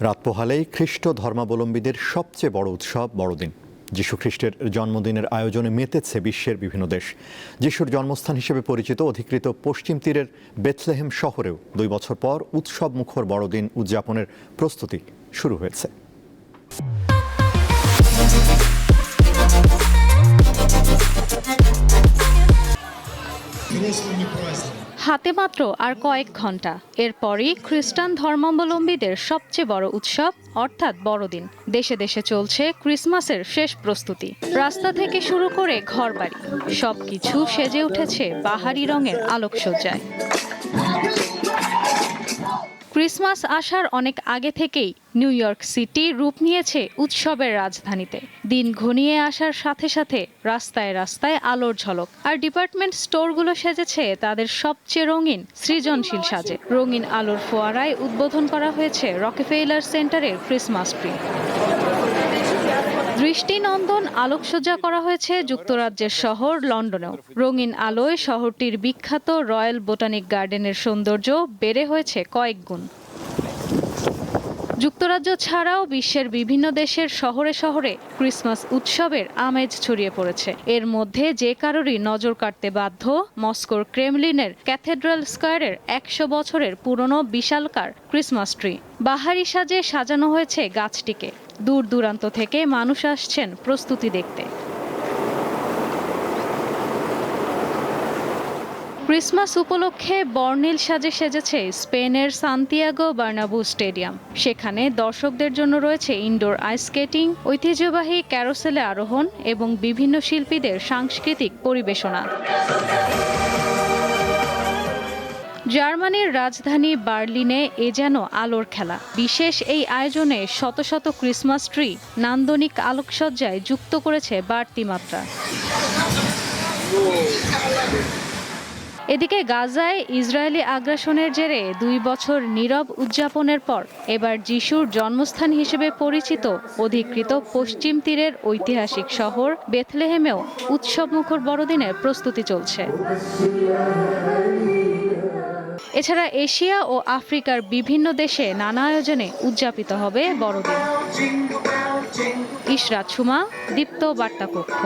রাত পোহালেই খ্রিস্ট ধর্মাবলম্বীদের সবচেয়ে বড় উৎসব বড়দিন। যীশু খ্রিস্টের জন্মদিনের আয়োজনে মেতেছে বিশ্বের বিভিন্ন দেশ। যিশুর জন্মস্থান হিসেবে পরিচিত অধিকৃত পশ্চিম তীরের বেথলেহেম শহরেও দুই বছর পর উৎসব মুখর বড়দিন উদযাপনের প্রস্তুতি শুরু হয়েছে। হাতে মাত্র আর কয়েক ঘণ্টা। এরপরই খ্রিস্টান ধর্মাবলম্বীদের সবচেয়ে বড় উৎসব, অর্থাৎ বড়দিন। দেশে দেশে চলছে ক্রিসমাসের শেষ প্রস্তুতি। রাস্তা থেকে শুরু করে ঘরবাড়ি। সবকিছু সেজে উঠেছে বাহারি রঙের আলোকসজ্জায়। ক্রিসমাস আসার অনেক আগে থেকেই নিউ ইয়র্ক সিটি রূপ নিয়েছে উৎসবের রাজধানীতে। দিন ঘনিয়ে আসার সাথে সাথে রাস্তায় রাস্তায় আলোর ঝলক। আর ডিপার্টমেন্ট স্টোরগুলো সেজেছে তাদের সবচেয়ে রঙিন, সৃজনশীল সাজে। রঙিন আলোর ফোয়ারায় উদ্বোধন করা হয়েছে রকেফেইলার সেন্টারের ক্রিসমাস ট্রি। দৃষ্টিনন্দন আলোকসজ্জা করা হয়েছে যুক্তরাজ্যের শহর লন্ডনেও। রঙিন আলোয় শহরটির বিখ্যাত রয়্যাল বোটানিক গার্ডেনের সৌন্দর্য বেড়ে হয়েছে কয়েক গুণ। যুক্তরাজ্য ছাড়াও বিশ্বের বিভিন্ন দেশের শহরে শহরে ক্রিসমাস উৎসবের আমেজ ছড়িয়ে পড়েছে। এর মধ্যে যে কারোরই নজর কাটতে বাধ্য মস্কোর ক্রেমলিনের ক্যাথেড্রাল স্কয়ারের একশো বছরের পুরনো বিশালকার ক্রিসমাস ট্রি। বাহারি সাজে সাজানো হয়েছে গাছটিকে। দূর দূরান্ত থেকে মানুষ আসছেন প্রস্তুতি দেখতে। ক্রিসমাস উপলক্ষে বর্ণিল সাজে সেজেছে স্পেনের সান্তিয়াগো বার্নাবু স্টেডিয়াম। সেখানে দর্শকদের জন্য রয়েছে ইনডোর আইস স্কেটিং, ঐতিহ্যবাহী ক্যারোসেলে আরোহণ এবং বিভিন্ন শিল্পীদের সাংস্কৃতিক পরিবেশনা। জার্মানির রাজধানী বার্লিনে এ যেন আলোর খেলা। বিশেষ এই আয়োজনে শত শত ক্রিসমাস ট্রি নান্দনিক আলোকসজ্জায় যুক্ত করেছে বাড়তি মাত্রা। এদিকে গাজায় ইসরায়েলি আগ্রাসনের জেরে দুই বছর নীরব উদযাপনের পর এবার যিশুর জন্মস্থান হিসেবে পরিচিত অধিকৃত পশ্চিম তীরের ঐতিহাসিক শহর বেথলেহেমেও উৎসবমুখর বড়দিনের প্রস্তুতি চলছে। এছাড়া এশিয়া ও আফ্রিকার বিভিন্ন দেশে নানা আয়োজনে উদযাপিত হবে বড়দিন। ইশরাত সুমা, দীপ্ত বার্তা কক্ষ